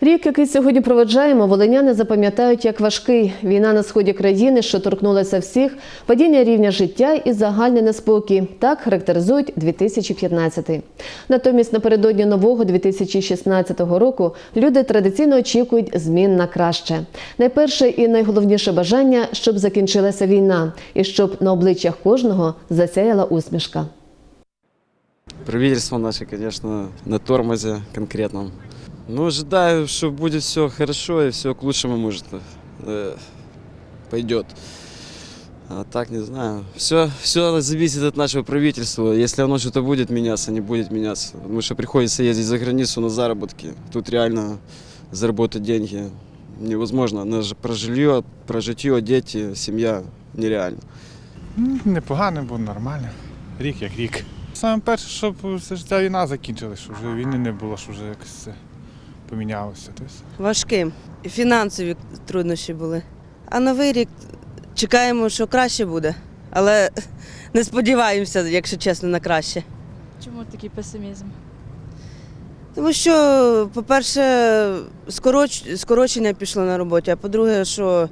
Рік, який сьогодні проведжаємо, волиняни запам'ятають як важкий. Війна на сході країни, що торкнулася всіх, падіння рівня життя і загальний неспокій. Так характеризують 2015. Натомість напередодні нового 2016 року люди традиційно очікують змін на краще. Найперше і найголовніше бажання, щоб закінчилася війна і щоб на обличчях кожного засяяла усмішка. Правительство наше, конечно, на тормозе конкретном. Ну, ожидаю, что будет все хорошо и все к лучшему, может, э, пойдет. А так, не знаю. Все, все зависит от нашего правительства. Если оно что-то будет меняться, не будет меняться. Потому что приходится ездить за границу на заработки. Тут реально заработать деньги невозможно. На про жилье, про житье, дети, семья нереально. Непогано, бо нормально. Рік як рік. Саме перше, щоб все ж ця війна закінчилась, щоб вже війни не було, щоб вже якось все помінялося. Важким. Фінансові труднощі були. А новий рік чекаємо, що краще буде. Але не сподіваємося, якщо чесно, на краще. Чому такий песимізм? Тому що, по-перше, скороч... скорочення пішло на роботі, а по-друге, що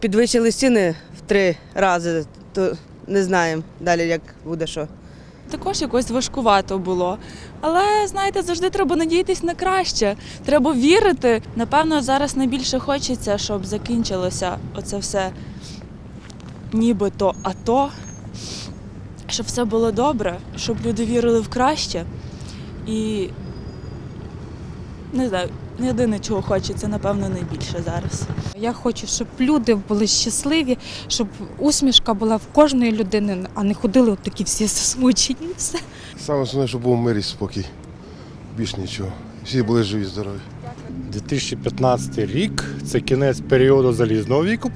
підвищили ціни в три рази, то не знаємо далі, як буде що. Також якось важкувато було. Але знаєте, завжди треба надіятись на краще. Треба вірити. Напевно, зараз найбільше хочеться, щоб закінчилося оце все нібито АТО, щоб все було добре, щоб люди вірили в краще. І не знаю, єдине, чого хочеться, напевно, найбільше зараз. Я хочу, щоб люди були щасливі, щоб усмішка була в кожної людини, а не ходили от такі всі засмучені. Все. Саме основне, щоб був мир і спокій. Більш нічого. Всі були живі, здорові. 2015 рік це кінець періоду залізного віку.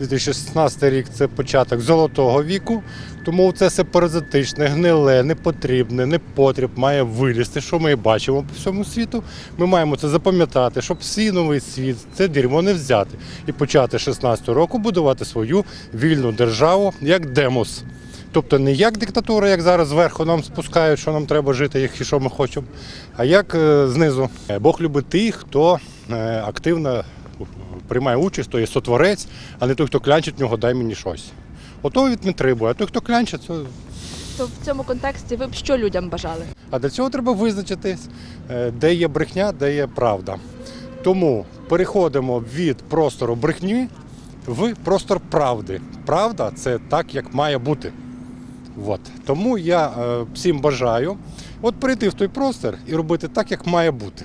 2016 рік це початок золотого віку. Тому це все паразитичне, гниле, непотрібне, непотріб має вилізти, що ми і бачимо по всьому світу. Ми маємо це запам'ятати, щоб всі новий світ це дерьмо не взяти і почати з 16 року будувати свою вільну державу як демос. Тобто не як диктатура, як зараз зверху нам спускають, що нам треба жити, як і що ми хочемо, а як е, знизу. Е, Бог любить тих, хто е, активно приймає участь, то є сотворець, а не той, хто клянчить в нього, дай мені щось. Ото від не требує, а той, хто клянчить, це. То в цьому контексті ви б що людям бажали? А для цього треба визначитись, е, де є брехня, де є правда. Тому переходимо від простору брехні в простор правди. Правда це так, як має бути. От. Тому я е, всім бажаю от прийти в той простір і робити так, як має бути.